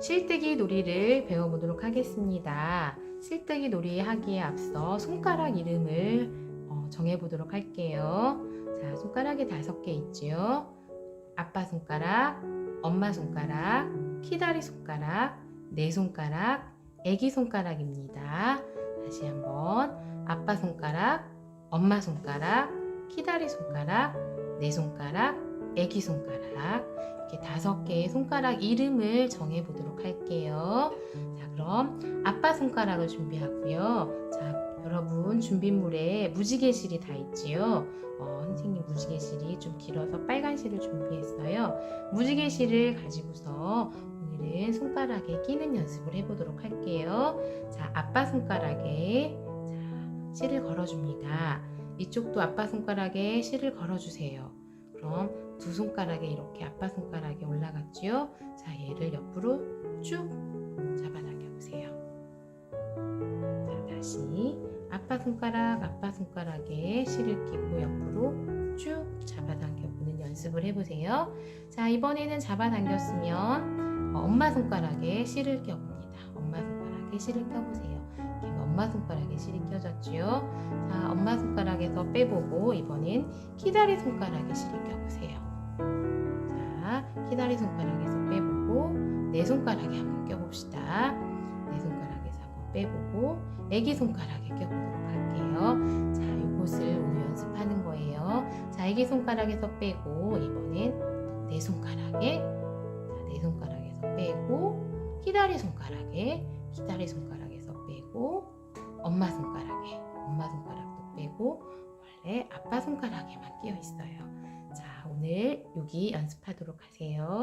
실뜨기 놀이를 배워보도록 하겠습니다. 실뜨기 놀이 하기에 앞서 손가락 이름을 어, 정해보도록 할게요. 자, 손가락이 다섯 개 있지요. 아빠 손가락, 엄마 손가락, 키다리 손가락, 내 손가락, 애기 손가락입니다. 다시 한번 아빠 손가락, 엄마 손가락, 키다리 손가락, 내 손가락, 애기 손가락 이렇게 다섯 개의 손가락 이름을 정해 보도록 할게요. 자, 그럼 아빠 손가락을 준비하고요. 자, 여러분 준비물에 무지개 실이 다 있지요. 어, 선생님 무지개 실이 좀 길어서 빨간 실을 준비했어요. 무지개 실을 가지고서 오늘은 손가락에 끼는 연습을 해보도록 할게요. 자, 아빠 손가락에 자, 실을 걸어줍니다. 이쪽도 아빠 손가락에 실을 걸어주세요. 그럼 두 손가락에 이렇게 아빠 손가락에 올라갔지요? 자, 얘를 옆으로 쭉 잡아당겨 보세요. 자, 다시 아빠 손가락, 아빠 손가락에 실을 끼고 옆으로 쭉 잡아당겨 보는 연습을 해보세요. 자, 이번에는 잡아당겼으면 어, 엄마 손가락에 실을 껴봅니다. 엄마 손가락에 실을 껴보세요. 엄마 손가락에 실이 껴졌지요? 자, 엄마 손가락에서 빼보고 이번엔 키다리 손가락에 껴보세요. 자, 키다리 손가락에서 빼보고 내 손가락에 한번 껴봅시다. 내 손가락에서 한번 빼보고 애기 손가락에 껴보도록 할게요. 자, 이곳을 오늘 연습하는 거예요. 자, 애기 손가락에서 빼고 이번엔 내 손가락에 자, 내 손가락에서 빼고 키다리 손가락에 키다리 손가락에서 빼고 엄마 손가락에 엄마 손가락도 빼고 원래 아빠 손가락에만 끼어 있어요. 자, 오늘 여기 연습하도록 하세요.